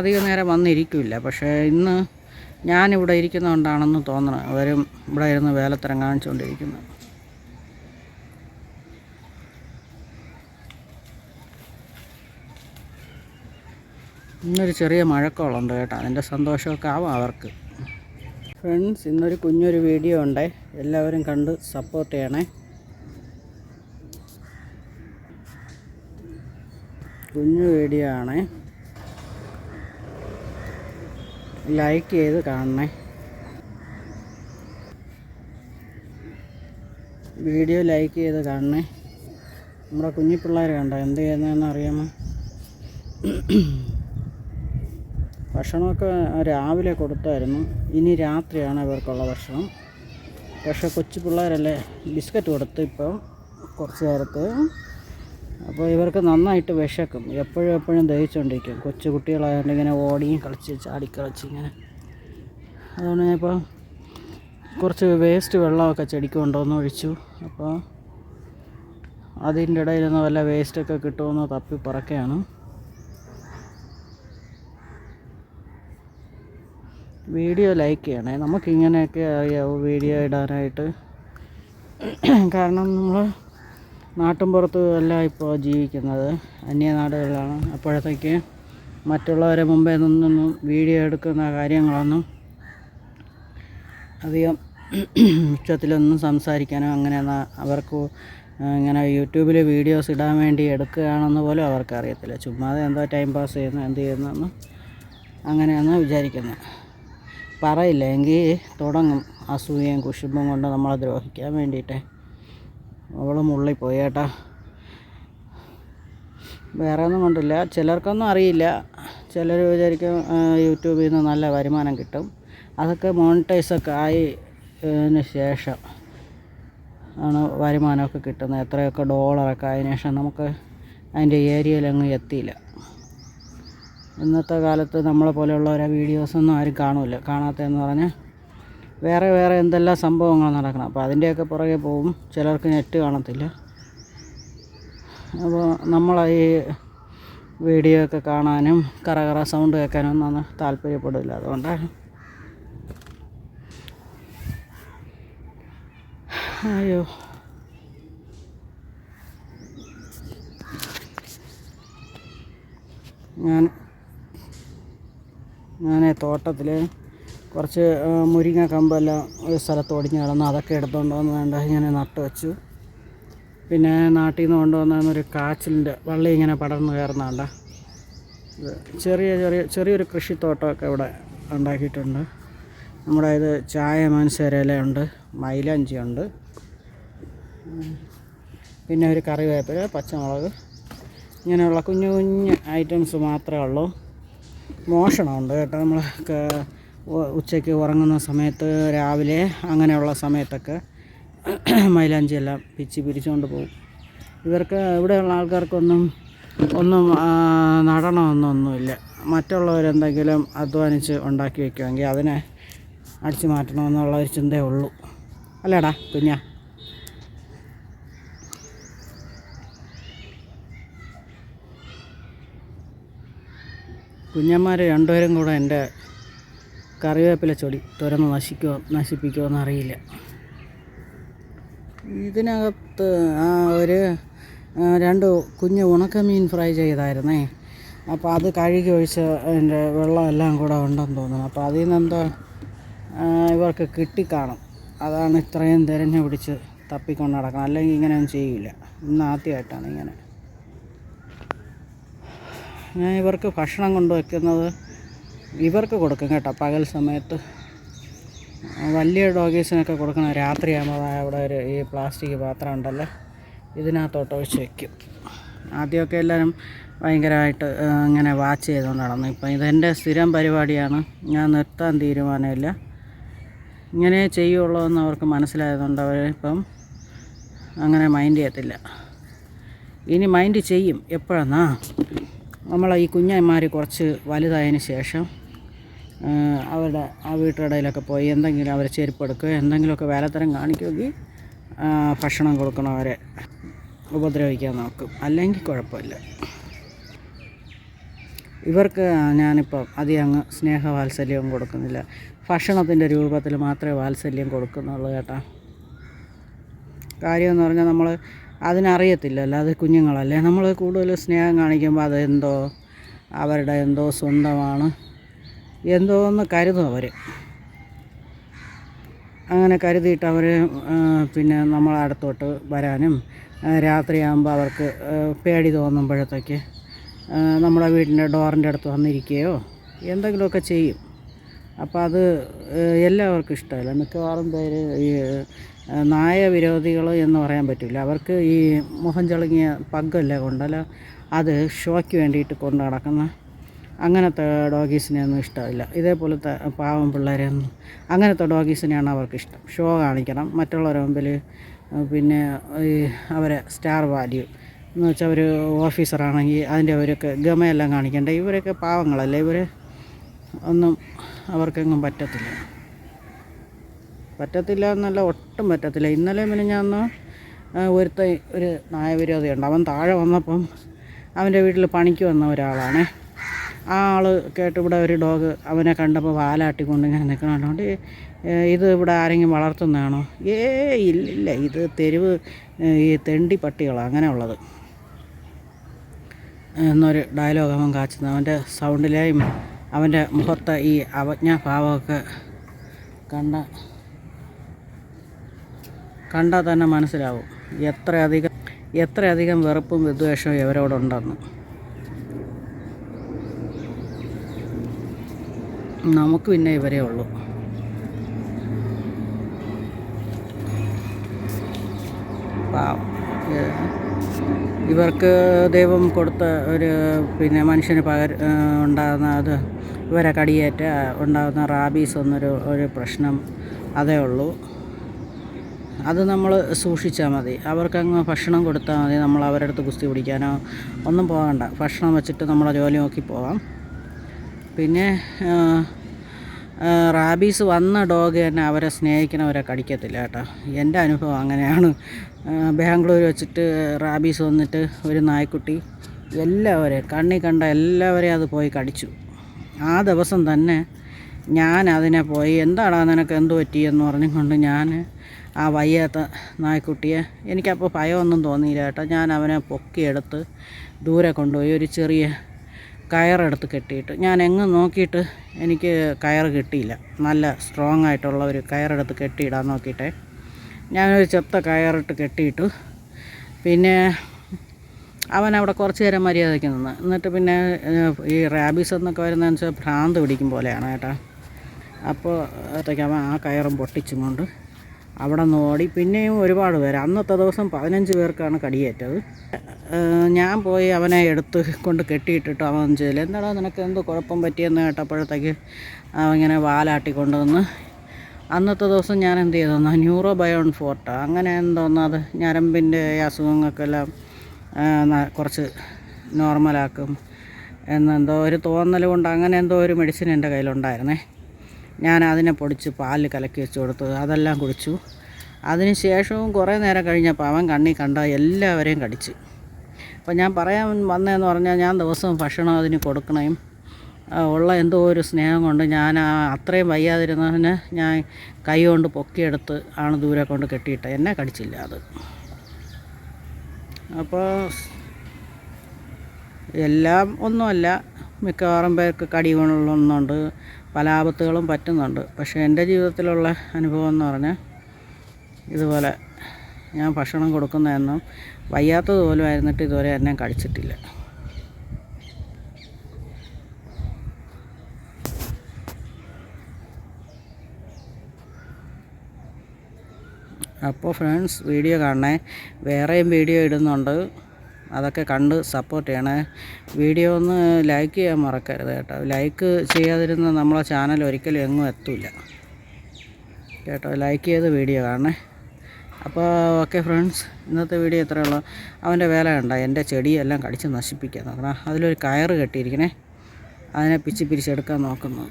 അധികം നേരം വന്നിരിക്കില്ല. പക്ഷേ ഇന്ന് ഞാനിവിടെ ഇരിക്കുന്നതുകൊണ്ടാണെന്ന് തോന്നണം. അവരും ഇവിടെ ഇരുന്ന് വേലത്തരം കാണിച്ചുകൊണ്ടിരിക്കുന്നത് ഇന്നൊരു ചെറിയ മഴക്കോളുണ്ട് കേട്ടോ. അതിന്റെ സന്തോഷമൊക്കെ ആവും അവർക്ക്. ഫ്രണ്ട്സ് ഇന്നൊരു കുഞ്ഞൊരു വീഡിയോ ഉണ്ട്. എല്ലാവരും കണ്ട് സപ്പോർട്ട് ചെയ്യണേ. കുഞ്ഞു വീഡിയോ ആണേ. ലൈക്ക് ചെയ്ത് കാണണേ. വീഡിയോ ലൈക്ക് ചെയ്ത് കാണണേ. നമ്മുടെ കുഞ്ഞു പിള്ളേർ കണ്ടോ? എന്ത് ചെയ്യുന്നതെന്ന് അറിയാമോ? ഭക്ഷണമൊക്കെ രാവിലെ കൊടുത്തായിരുന്നു. ഇനി രാത്രിയാണ് ഇവർക്കുള്ള ഭക്ഷണം. പക്ഷേ കൊച്ചു പിള്ളേരല്ലേ ബിസ്ക്കറ്റ് കൊടുത്ത് ഇപ്പോൾ കുറച്ച് നേരത്തെ അപ്പോൾ ഇവർക്ക് നന്നായിട്ട് വിശക്കും. എപ്പോഴും എപ്പോഴും ദഹിച്ചുകൊണ്ടിരിക്കും. കൊച്ചു കുട്ടികളായതുകൊണ്ട് ഇങ്ങനെ ഓടിയും കളിച്ച് ചാടി കളിച്ച് ഇങ്ങനെ. അതുകൊണ്ട് ഞാൻ ഇപ്പോൾ കുറച്ച് വേസ്റ്റ് വെള്ളമൊക്കെ ചെടിക്ക് കൊണ്ടുവന്ന് ഒഴിച്ചു. അപ്പോൾ അതിന്റെ ഇടയിൽ നിന്ന് വല്ല വേസ്റ്റൊക്കെ കിട്ടുമെന്ന് തപ്പി പറക്കുകയാണ്. വീഡിയോ ലൈക്ക് ചെയ്യണേ. നമുക്കിങ്ങനെയൊക്കെ അറിയാവൂ വീഡിയോ ഇടാനായിട്ട്. കാരണം നമ്മൾ നാട്ടിൻപുറത്ത് അല്ല ഇപ്പോൾ ജീവിക്കുന്നത് അന്യനാടുകളിലാണ്. അപ്പോഴത്തേക്ക് മറ്റുള്ളവരെ മുമ്പേ നിന്നൊന്നും വീഡിയോ എടുക്കുന്ന കാര്യങ്ങളൊന്നും അധികം ഉച്ചത്തിലൊന്നും സംസാരിക്കാനോ അങ്ങനെ അവർക്ക് ഇങ്ങനെ യൂട്യൂബിൽ വീഡിയോസ് ഇടാൻ വേണ്ടി എടുക്കുകയാണെന്ന് പോലും അവർക്ക് അറിയത്തില്ല ചുമ്മാതെ എന്തോ ടൈം പാസ് ചെയ്യുന്നു എന്ത് ചെയ്യുന്നു അങ്ങനെയാണ് വിചാരിക്കുന്നത് പറയില്ല എങ്കിൽ തുടങ്ങും. അസൂയയും കുശുമ്പും കൊണ്ട് നമ്മളെ ദ്രോഹിക്കാൻ വേണ്ടിയിട്ട്. അവൾ മുള്ളിപ്പോയി പോയേട്ടാ വേറെ ഒന്നും കൊണ്ടില്ല. ചിലർക്കൊന്നും അറിയില്ല. ചിലർ വിചാരിക്കും യൂട്യൂബിൽ നിന്ന് നല്ല വരുമാനം കിട്ടും. അതൊക്കെ മോണിറ്റൈസൊക്കെ ആയി ന് ശേഷം ആണ് വരുമാനമൊക്കെ കിട്ടുന്നത്. എത്രയൊക്കെ ഡോളറൊക്കെ ആയതിനു ശേഷം നമുക്ക് അതിന്റെ ഏരിയയിലങ്ങ് എത്തിയില്ല. ഇന്നത്തെ കാലത്ത് നമ്മളെ പോലെയുള്ളവരെ വീഡിയോസൊന്നും ആരും കാണില്ല കാണാത്തതെന്ന് പറഞ്ഞാൽ വേറെ വേറെ എന്തെല്ലാം സംഭവങ്ങൾ നടക്കണം? അപ്പോൾ അതിന്റെയൊക്കെ പുറകെ പോകും. ചിലർക്ക് നെറ്റ് കാണത്തില്ല. അപ്പോൾ നമ്മൾ ഈ വീഡിയോ ഒക്കെ കാണാനും കറ കറ സൗണ്ട് കേൾക്കാനും ഒന്നും താല്പര്യപ്പെടില്ല. അതുകൊണ്ടാണ് അയ്യോ. ഞാൻ ഞാൻ തോട്ടത്തിൽ കുറച്ച് മുരിങ്ങ കമ്പെല്ലാം ഒരു സ്ഥലത്ത് ഒടിഞ്ഞ് കിടന്നു അതൊക്കെ എടുത്തുകൊണ്ട് വേണ്ട ഇങ്ങനെ നട്ട് വെച്ചു. പിന്നെ നാട്ടിൽ നിന്ന് കൊണ്ടുവന്ന ഒരു കാച്ചിലിന്റെ വള്ളി ഇങ്ങനെ പടർന്നു കയറുന്നുണ്ട ചെറിയ ചെറിയ ചെറിയൊരു കൃഷിത്തോട്ടമൊക്കെ ഇവിടെ ഉണ്ടാക്കിയിട്ടുണ്ട്. നമ്മുടെ ഇത് ചായ മനസ്സരയിലുണ്ട് മൈലാഞ്ചിയുണ്ട്. പിന്നെ ഒരു കറിവേപ്പില പച്ചമുളക് ഇങ്ങനെയുള്ള കുഞ്ഞു കുഞ്ഞു ഐറ്റംസ് മാത്രമേ ഉള്ളൂ. മോഷണമുണ്ട് കേട്ടോ നമ്മൾ ഉച്ചയ്ക്ക് ഉറങ്ങുന്ന സമയത്ത് രാവിലെ അങ്ങനെയുള്ള സമയത്തൊക്കെ മൈലാഞ്ചി എല്ലാം പിച്ചി പിരിച്ചുകൊണ്ട് പോകും. ഇവർക്ക് ഇവിടെയുള്ള ആൾക്കാർക്കൊന്നും ഒന്നും നടണമെന്നൊന്നുമില്ല മറ്റുള്ളവരെന്തെങ്കിലും അധ്വാനിച്ച് ഉണ്ടാക്കി വയ്ക്കുമെങ്കിൽ അതിനെ അടിച്ചു മാറ്റണമെന്നുള്ള ഒരു ചിന്തയേ ഉള്ളൂ. അല്ലേടാ കുഞ്ഞാ? കുഞ്ഞന്മാർ രണ്ടുപേരും കൂടെ എന്റെ കറിവേപ്പില ചെടി തുരന്ന് നശിക്കുമോ നശിപ്പിക്കുമോ എന്നറിയില്ല. ഇതിനകത്ത് ആ ഒരു രണ്ട് കുഞ്ഞ് ഉണക്കമീൻ ഫ്രൈ ചെയ്തായിരുന്നേ. അപ്പോൾ അത് കഴുകി ഒഴിച്ച് അതിന്റെ വെള്ളം എല്ലാം കൂടെ ഉണ്ടെന്ന് തോന്നുന്നു. അപ്പോൾ അതിൽ നിന്ന് എന്തോ ആ, ഇവർക്ക് കിട്ടിക്കാണും. അതാണ് ഇത്രയും തിരഞ്ഞു പിടിച്ച് തപ്പിക്കൊണ്ട് നടക്കണം അല്ലെങ്കിൽ ഇങ്ങനെയൊന്നും ചെയ്യില്ല. ഇന്ന് ആദ്യമായിട്ടാണ് ഇങ്ങനെ. ഞാൻ ഇവർക്ക് ഭക്ഷണം കൊണ്ടുവയ്ക്കുന്നത് ഇവർക്ക് കൊടുക്കും കേട്ടോ പകൽ സമയത്ത്. വലിയ ഡോഗീസിനൊക്കെ കൊടുക്കണം രാത്രിയാകുമ്പോൾ അവിടെ ഒരു ഈ പ്ലാസ്റ്റിക് പാത്രം ഉണ്ടല്ലോ ഇതിനകത്തോട്ട് ഒഴിച്ച് വയ്ക്കും ആദ്യമൊക്കെ എല്ലാവരും ഭയങ്കരമായിട്ട് ഇങ്ങനെ വാച്ച് ചെയ്തുകൊണ്ട് നടന്നു. ഇപ്പം ഇതെന്റെ സ്ഥിരം പരിപാടിയാണ് ഞാൻ നിർത്താൻ തീരുമാനമില്ല. ഇങ്ങനെ ചെയ്യുള്ളൂ എന്ന് അവർക്ക് മനസ്സിലായതുകൊണ്ട് അവർ ഇപ്പം അങ്ങനെ മൈൻഡ് ചെയ്യത്തില്ല. ഇനി മൈൻഡ് ചെയ്യും എപ്പോഴെന്നാ നമ്മളെ ഈ കുഞ്ഞന്മാർ കുറച്ച് വലുതായതിന് ശേഷം അവരുടെ ആ വീട്ടിടയിലൊക്കെ പോയി എന്തെങ്കിലും അവരെ ചെരുപ്പ് എടുക്കുക എന്തെങ്കിലുമൊക്കെ വേലത്തരം കാണിക്കുമെങ്കിൽ ഭക്ഷണം കൊടുക്കണവരെ ഉപദ്രവിക്കാൻ നോക്കും. അല്ലെങ്കിൽ കുഴപ്പമില്ല. ഇവർക്ക് ഞാനിപ്പം അധികം അങ്ങ് സ്നേഹവാത്സല്യവും കൊടുക്കുന്നില്ല. ഭക്ഷണത്തിന്റെ രൂപത്തിൽ മാത്രമേ വാത്സല്യം കൊടുക്കുന്നുള്ളൂ കേട്ടോ. കാര്യമെന്ന് പറഞ്ഞാൽ നമ്മൾ അതിനറിയത്തില്ലല്ലോ അത് കുഞ്ഞുങ്ങളല്ലേ. നമ്മൾ കൂടുതൽ സ്നേഹം കാണിക്കുമ്പോൾ അതെന്തോ അവരുടെ എന്തോ സ്വന്തമാണ്. എന്തോ എന്ന് കരുതും അവർ അങ്ങനെ കരുതിയിട്ട് അവർ പിന്നെ നമ്മളെ അടുത്തോട്ട് വരാനും രാത്രിയാകുമ്പോൾ അവർക്ക് പേടി തോന്നുമ്പോഴത്തേക്ക് നമ്മളെ വീടിന്റെ ഡോറിന്റെ അടുത്ത് വന്നിരിക്കുകയോ എന്തെങ്കിലുമൊക്കെ ചെയ്യും. അപ്പോൾ അത് എല്ലാവർക്കും ഇഷ്ടമല്ല. മിക്കവാറും പേര് ഈ നായ വിരോധികൾ എന്ന് പറയാൻ പറ്റില്ല അവർക്ക് ഈ മുഖം ചളുങ്ങിയ പഗ്ഗല്ലേ കൊണ്ടല്ല അത് ഷോയ്ക്ക് വേണ്ടിയിട്ട് കൊണ്ട് നടക്കുന്ന അങ്ങനത്തെ ഡോഗീസിനെ ഒന്നും ഇഷ്ടമില്ല. ഇതേപോലത്തെ പാവം പിള്ളേരെയൊന്നും അങ്ങനത്തെ ഡോഗീസിനെയാണ് അവർക്ക് ഇഷ്ടം ഷോ കാണിക്കണം. മറ്റുള്ളവരുടെ മുമ്പിൽ പിന്നെ ഈ അവരെ സ്റ്റാർ വാല്യൂ എന്ന് വെച്ചാൽ ഒരു ഓഫീസറാണെങ്കിൽ അതിന്റെ അവരൊക്കെ ഗമയെല്ലാം കാണിക്കണ്ടേ? ഇവരൊക്കെ പാവങ്ങളല്ലേ? ഇവർ ഒന്നും അവർക്കെങ്ങും പറ്റത്തില്ല. പറ്റത്തില്ല എന്നല്ല ഒട്ടും പറ്റത്തില്ല. ഇന്നലെ ഞാൻ ഒരുത്ത ഒരു നായവിരോധിയുണ്ട് അവൻ താഴെ വന്നപ്പം അവന്റെ വീട്ടിൽ പണിക്ക് വന്ന ഒരാളാണേ. ആ ആൾ കേട്ട് ഇവിടെ ഒരു ഡോഗ് അവനെ കണ്ടപ്പോൾ വാലാട്ടിക്കൊണ്ട് ഇങ്ങനെ നിൽക്കണതുകൊണ്ട് ഇത് ഇവിടെ ആരെങ്കിലും വളർത്തുന്നതാണോ? ഏ ഇല്ല ഇത് തെരുവ് ഈ തെണ്ടി പട്ടികളാണ് അങ്ങനെയുള്ളത് എന്നൊരു ഡയലോഗ് അവൻ കാച്ചുന്നത് അവന്റെ സൗണ്ടിലെയും അവന്റെ മുഖത്തെ ഈ അവജ്ഞാഭാവമൊക്കെ കണ്ട കണ്ടാൽ തന്നെ മനസ്സിലാവും എത്രയധികം എത്രയധികം വെറുപ്പും വിദ്വേഷവും ഇവരോടുണ്ടെന്ന്. നമുക്ക് പിന്നെ ഇവരേ ഉള്ളൂ. ഇവർക്ക് ദൈവം കൊടുത്ത ഒരു പിന്നെ മനുഷ്യന് പകര ഉണ്ടാകുന്ന അത് ഇവരെ കടിയേറ്റ ഉണ്ടാകുന്ന റാബീസ് എന്നൊരു ഒരു പ്രശ്നം അതേ ഉള്ളൂ. അത് നമ്മൾ സൂക്ഷിച്ചാൽ മതി. അവർക്കങ്ങ് ഭക്ഷണം കൊടുത്താൽ മതി. നമ്മൾ അവരുടെ അടുത്ത് കുസ്തി പിടിക്കാനോ ഒന്നും പോകണ്ട. ഭക്ഷണം വെച്ചിട്ട് നമ്മളെ ജോലി നോക്കി പോവാം. പിന്നെ റാബീസ് വന്ന ഡോഗ് തന്നെ അവരെ സ്നേഹിക്കണവരെ കടിക്കത്തില്ല കേട്ടോ. എന്റെ അനുഭവം അങ്ങനെയാണ്. ബാംഗ്ലൂർ വെച്ചിട്ട് റാബീസ് വന്നിട്ട് ഒരു നായ്ക്കുട്ടി എല്ലാവരെയും കണ്ണി കണ്ട എല്ലാവരെയും അത് പോയി കടിച്ചു. ആ ദിവസം തന്നെ ഞാൻ അതിനെ പോയി എന്താടാ നിനക്ക് എന്ത് പറ്റിയെന്ന് പറഞ്ഞുകൊണ്ട് ഞാൻ ആ വയ്യാത്ത നായ്ക്കുട്ടിയെ എനിക്കപ്പോൾ ഭയമൊന്നും തോന്നിയില്ല കേട്ടോ. ഞാൻ അവനെ പൊക്കിയെടുത്ത് ദൂരെ കൊണ്ടുപോയി. ഒരു ചെറിയ കയറെടുത്ത് കെട്ടിയിട്ട്. ഞാൻ എങ്ങ് നോക്കിയിട്ട് എനിക്ക് കയർ കിട്ടിയില്ല. നല്ല സ്ട്രോങ് ആയിട്ടുള്ള ഒരു കയറെടുത്ത് കെട്ടിയിടാൻ നോക്കിയിട്ടേ. ഞാനൊരു ചെത്ത കയറിട്ട് കെട്ടിയിട്ടു. പിന്നെ അവൻ അവിടെ കുറച്ച് നേരം മര്യാദയ്ക്ക് നിന്ന്. എന്നിട്ട് പിന്നെ ഈ റാബീസ് എന്നൊക്കെ വരുന്നതെന്ന് വെച്ചാൽ ഭ്രാന്ത് പിടിക്കും പോലെയാണ് കേട്ടോ. അപ്പോൾ അവൻ ആ കയറും പൊട്ടിച്ചും കൊണ്ട് അവിടെ നിന്ന് ഓടി. പിന്നെയും ഒരുപാട് പേര്. അന്നത്തെ ദിവസം പതിനഞ്ച് പേർക്കാണ് കടിയേറ്റത്. ഞാൻ പോയി അവനെ എടുത്ത് കൊണ്ട് കെട്ടിയിട്ടിട്ട് അവൻ ചെയ്തില്ല എന്താടാ നിനക്ക് എന്ത് കുഴപ്പം പറ്റിയെന്ന് കേട്ടപ്പോഴത്തേക്ക് അവങ്ങനെ ഇങ്ങനെ വാലാട്ടി കൊണ്ടുവന്ന് അന്നത്തെ ദിവസം ഞാൻ എന്ത് ചെയ്തെന്നാ ന്യൂറോ ബയോൺ ഫോർട്ട. അങ്ങനെ എന്തോന്ന് അത് ഞരമ്പിന്റെ അസുഖങ്ങൾക്കെല്ലാം കുറച്ച് നോർമലാക്കും. എന്നെന്തോ ഒരു തോന്നൽ കൊണ്ട് അങ്ങനെ എന്തോ ഒരു മെഡിസിൻ എന്റെ കയ്യിലുണ്ടായിരുന്നേ. ഞാൻ അതിനെ പൊടിച്ച് പാലിൽ കലക്കി വെച്ച് കൊടുത്തു. അതെല്ലാം കുടിച്ചു. അതിന് ശേഷവും കുറേ നേരം കഴിഞ്ഞപ്പോൾ അവൻ കണ്ണി കണ്ട എല്ലാവരെയും കടിച്ച്. അപ്പോൾ ഞാൻ പറയാൻ വന്നതെന്ന് പറഞ്ഞാൽ ഞാൻ ദിവസവും ഭക്ഷണം അതിന് കൊടുക്കണേയും ഉള്ള എന്തോ ഒരു സ്നേഹം കൊണ്ട് ഞാൻ അത്രയും വയ്യാതിരുന്നതിന് ഞാൻ കൈ കൊണ്ട് പൊക്കിയെടുത്ത് ആണ് ദൂരെ കൊണ്ട് കെട്ടിയിട്ട് എന്നെ കടിച്ചില്ല അത്. അപ്പോൾ എല്ലാം ഒന്നുമല്ല. മിക്കവാറും പേർക്ക് കടി പല ആപത്തുകളും പറ്റുന്നുണ്ട്. പക്ഷേ എന്റെ ജീവിതത്തിലുള്ള അനുഭവം എന്ന് പറഞ്ഞാൽ ഇതുപോലെ ഞാൻ ഭക്ഷണം കൊടുക്കുന്നതെന്നും വയ്യാത്തത് പോലും ആയിരുന്നിട്ട് ഇതുവരെ എന്നെ കഴിച്ചിട്ടില്ല. അപ്പോൾ ഫ്രണ്ട്സ് വീഡിയോ കാണണേ. വേറെയും വീഡിയോ ഇടുന്നുണ്ട്. അതൊക്കെ കണ്ട് സപ്പോർട്ട് ചെയ്യണേ. വീഡിയോ ഒന്ന് ലൈക്ക് ചെയ്യാൻ മറക്കരുത് കേട്ടോ. ലൈക്ക് ചെയ്യാതിരുന്ന നമ്മളെ ചാനൽ ഒരിക്കലും എങ്ങും എത്തില്ല കേട്ടോ ലൈക്ക് ചെയ്ത് വീഡിയോ കാണണേ. അപ്പോൾ ഓക്കെ ഫ്രണ്ട്സ് ഇന്നത്തെ വീഡിയോ ഇത്രയേ ഉള്ളൂ. അവന്റെ വേല കണ്ട എന്റെ ചെടിയെല്ലാം കടിച്ച് നശിപ്പിക്കാൻ നോക്കണം. അതിലൊരു കയറ് കെട്ടിയിരിക്കണേ. അതിനെ പിച്ച് പിരിച്ചെടുക്കാൻ നോക്കുന്നത്